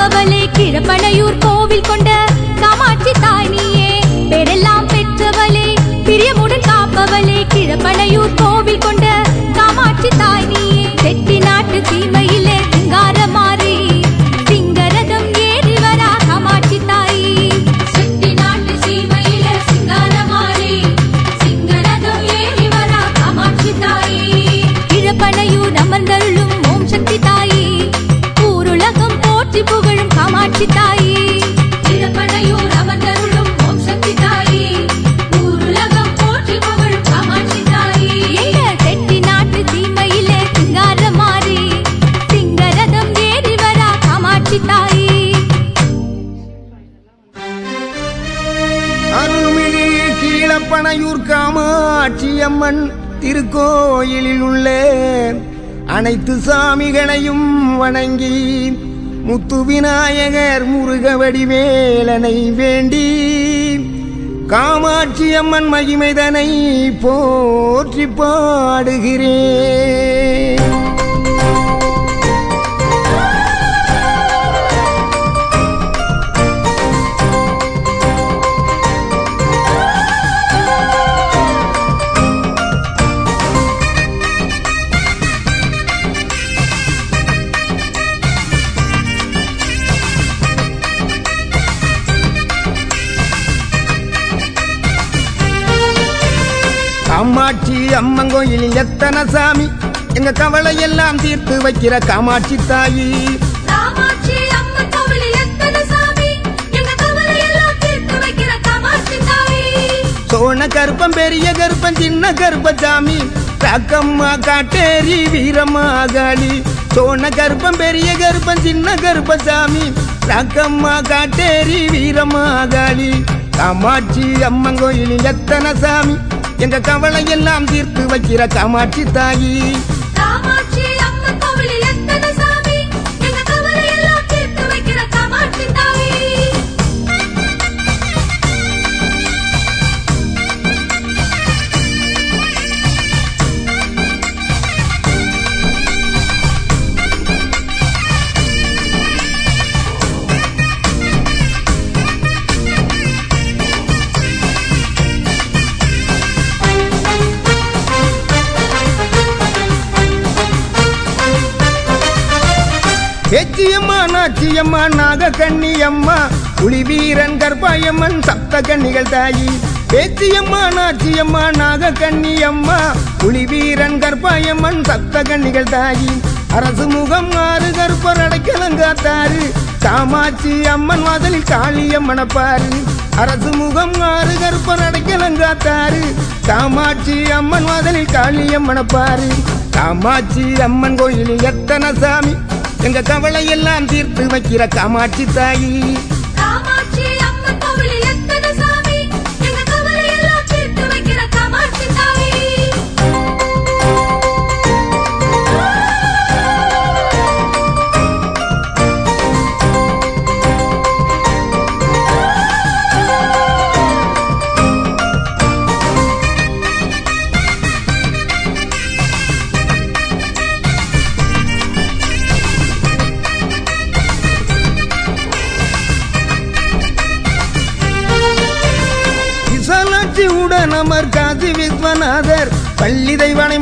காப்பவளே கிழப்பனையூர் கோவில் கொண்ட காமாட்சி தாய் நீயே பேரெல்லாம் பெற்றவளே பிரியமுடன் காப்பவளே கிழப்பனையூர் கோவில் கொண்ட சாமிகளையும் வணங்கி முத்து விநாயகர் முருக வடிவேலனை வேண்டி காமாட்சி அம்மன் மகிமைதனை போற்றி பாடுகிறேன். காமாட்சி அம்மன் கோயிலில் எத்தனை சாமி? எங்க கவலை எல்லாம் தீர்த்து வைக்கிற காமாட்சி தாயி. சோன கருப்பம் பெரிய கருப்பம் சின்ன கருப்பசாமி ராக்கம்மா காட்டேரி வீரம்மா காளி. சோன கருப்பம் பெரிய கருப்பம் சின்ன கருப்பசாமி ராக்கம்மா காட்டேரி வீரம்மா காளி. காமாட்சி அம்மன் கோயிலில் எத்தனை சாமி? எங்க கவலை எல்லாம் தீர்த்து வைக்கிற காமாட்சி தாயி. கண்ணியம்மா புலி வீரன் கர்ப்பாயம்மன் சப்த கண்ணிகள் தாயி. பேச்சியம்மா நாச்சியம்மா நாக கண்ணியம்மா புலி வீரன் கர்ப்பாயம்மன் சப்த கண்ணிகள் தாயி. அரசு முகம் ஆறு கருப்பர் அடைக்கலங்காத்தாரு காமாட்சி அம்மன் வாசலில் காளியம்மனப்பாரு அரசு முகம் ஆறு கருப்பர் அடைக்கலங்காத்தாரு காமாட்சி அம்மன் வாசலில் காளியம்மனப்பாரு காமாட்சி அம்மன் கோயிலில் எத்தனை சாமி? எங்க கவலை எல்லாம் தீர்த்து வைக்கிற காமாட்சி தாயி.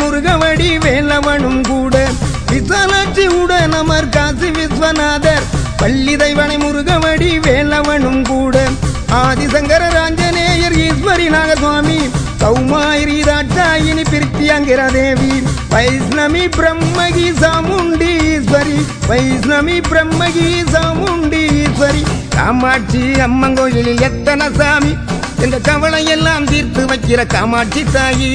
முருகவடி வேலவனும் கூட. விசாலாட்சி உடன் அமர் காசி விஸ்வநாதர். பள்ளி தெய்வனை முருகவடி வேலவனும் கூட. ஆதிசங்கர ராஞ்சநேயர் ஈஸ்வரி நாகசுவாமி. கௌமாயிரி தாட்சாயினி பிரித்தியங்கிற தேவி வைஷ்ணவி பிரம்மகி சாமுண்டி ஈஸ்வரி. வைஷ்ணவி பிரம்மகி சாமுண்டி ஈஸ்வரி. காமாட்சி அம்மன் கோயிலில் எத்தனை சாமி? எங்க கவலை எல்லாம் தீர்த்து வைக்கிற காமாட்சி தாயி.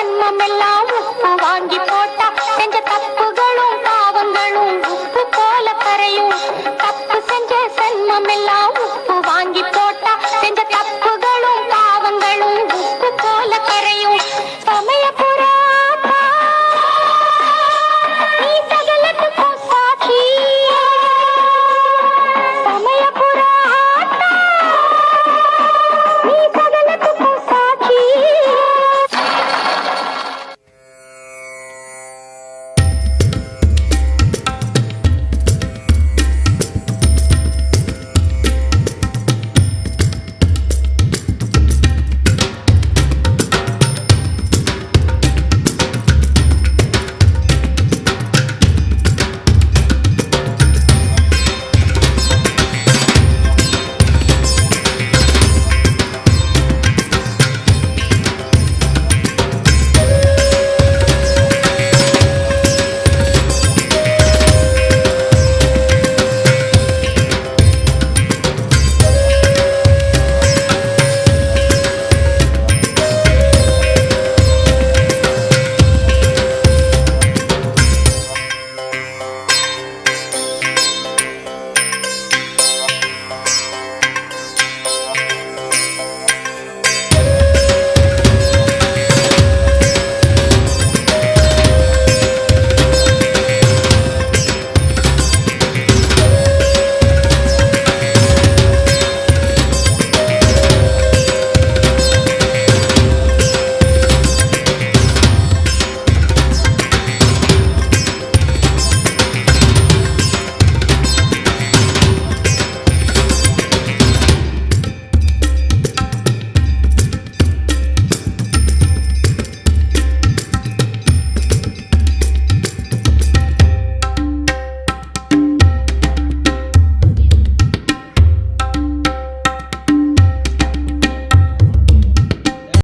ஜன்மமெல்லாம் உப்பு வாங்கி போட்டா செஞ்ச தப்புகளும் பாவங்களும் உப்பு போல கரையும். தப்பு வாங்கி போட்டா செஞ்ச